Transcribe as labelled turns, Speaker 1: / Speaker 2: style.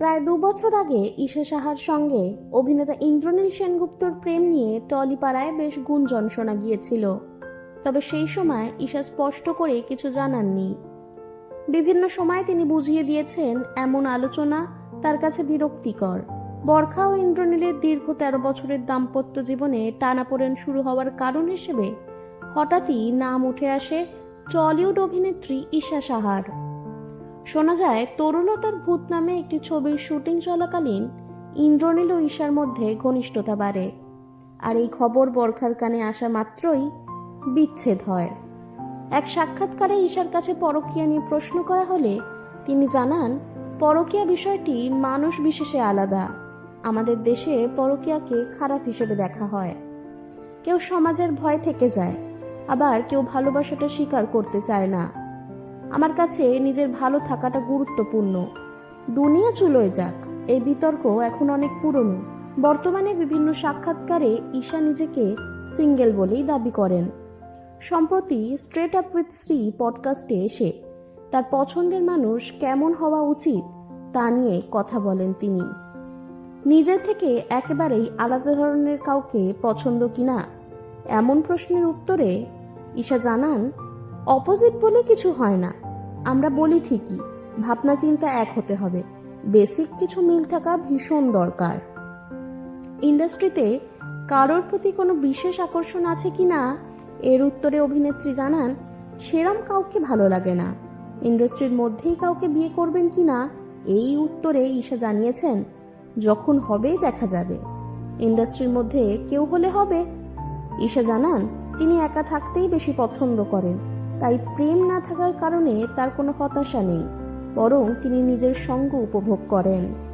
Speaker 1: প্রায় দু বছর আগে ঈশা সাহার সঙ্গে অভিনেতা ইন্দ্রনীল সেনগুপ্তর প্রেম নিয়ে টলিপাড়ায় বেশ গুঞ্জন শোনা গিয়েছিল। তবে সেই সময় ঈশা স্পষ্ট করে কিছু জানাননি। বিভিন্ন সময় তিনি বুঝিয়ে দিয়েছেন, এমন আলোচনা তার কাছে বিরক্তিকর। বরখা ও ইন্দ্রনীলের দীর্ঘ তেরো বছরের দাম্পত্য জীবনে টানাপোড়েন শুরু হওয়ার কারণ হিসেবে হঠাৎই নাম উঠে আসে টলিউড অভিনেত্রী ঈশা সাহার। শোনা যায় তরুলতার ভূত নামে একটি ছবির শুটিং চলাকালীন ইন্দ্রনীল ও ঈশার মধ্যে ঘনিষ্ঠতা বাড়ে। আর এই খবর বরখার কানে আসা মাত্রই বিচ্ছেদ হয়। এক সাক্ষাৎকারে ঈশার কাছে পরকীয়া নিয়ে প্রশ্ন করা হলে তিনি জানান, পরকীয়া বিষয়টি মানুষ বিশেষে আলাদা। আমাদের দেশে পরকীয়াকে খারাপ হিসেবে দেখা হয়। কেউ সমাজের ভয় থেকে যায়, আবার কেউ ভালোবাসাটা স্বীকার করতে চায় না। আমার কাছে নিজের ভালো থাকাটা গুরুত্বপূর্ণ। দুনিয়া চুলোয় যাক, এই বিতর্ক এখন অনেক পুরনো। বর্তমানে বিভিন্ন সাক্ষাৎকারে ঈশা নিজেকে সিঙ্গেল বলেই দাবি করেন। সম্প্রতি স্ট্রেট আপ উইথ শ্রী পডকাস্টে এসে তার পছন্দের মানুষ কেমন হওয়া উচিত তা নিয়ে কথা বলেন তিনি। নিজের থেকে একেবারেই আলাদা ধরনের কাউকে পছন্দ কিনা এমন প্রশ্নের উত্তরে ঈশা জানান অপোজিট বলে কিছু হয় না। আমরা বলি ঠিকই, ভাবনা চিন্তা এক হতে হবে। বেসিক কিছু মিল থাকা ভীষণ দরকার। ইন্ডাস্ট্রিতে কারোর প্রতি কোনো বিশেষ আকর্ষণ আছে কি না, এর উত্তরে অভিনেত্রী জানান, সেরম কাউকে ভালো লাগে না। ইন্ডাস্ট্রির মধ্যেই কাউকে বিয়ে করবেন কি না, এই উত্তরে ঈশা জানিয়েছেন, যখন হবেই দেখা যাবে। ইন্ডাস্ট্রির মধ্যে কেউ হলে হবে। ঈশা জানান, তিনি একা থাকতেই বেশি পছন্দ করেন। তাই প্রেম না থাকার কারণে তার কোনো হতাশা নেই, বরং তিনি নিজের সঙ্গ উপভোগ করেন।